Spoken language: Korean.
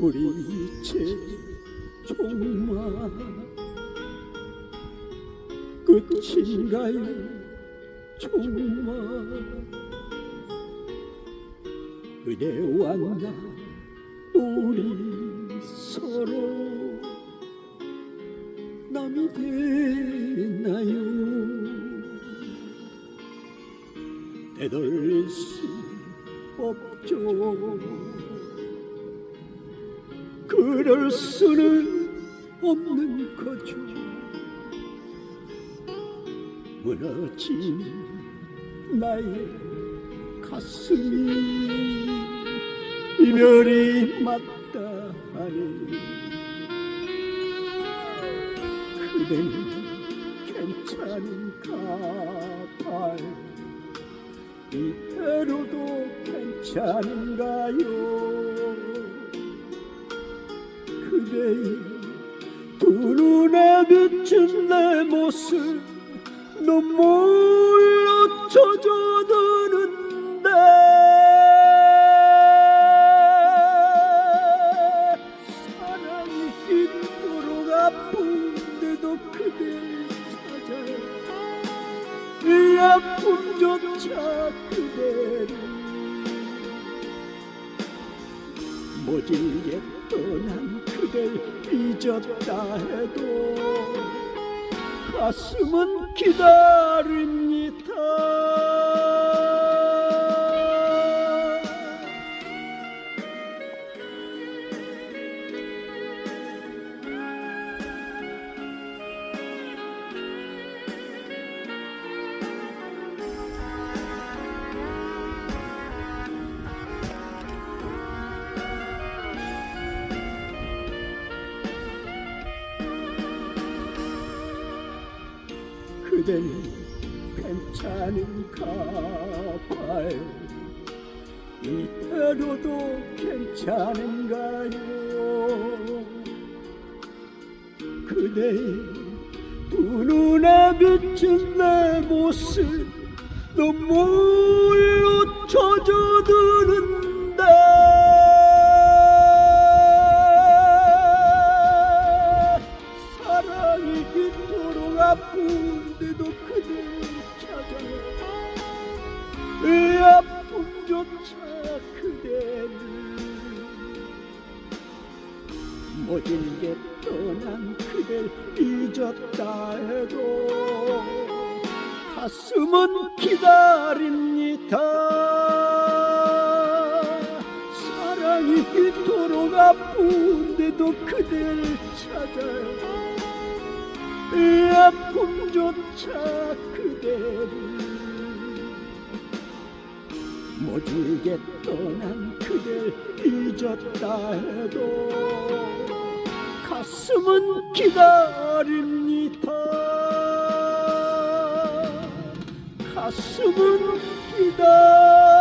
우리 이체 종말 끝인가요? 정말 그대와 나 우리 서로 남이 되나요? 되돌릴 수 없죠 그럴 수는 없는 거죠. 무너진 나의 가슴이 이별이 맞다 하니 그대는 괜찮은가 봐요. 이대로도 괜찮은가요 그대의 두 눈에 비친 내 모습 눈물로 젖어드는데. 사랑이 이토록 아픈데도 그댈 찾아요 이 아픔조차 그대를 모질게 떠 난 그댈 잊었다 해도 가슴은 기다립니다. 그대는 괜찮은가 봐요 이대로도 괜찮은가요. 그대의 두 눈에 비친 내 모습 눈물로 젖어드는데 아픈데도 그댈 찾아요 이 아픔조차 그대를 모든 게 떠난 그댈 잊었다 해도 가슴은 기다립니다. 사랑이 이토록 아픈데도 그댈 찾아요 이 아픔조차 그대를 모질게 떠난 그댈 잊었다 해도 가슴은 기다립니다. 가슴은 기다립니다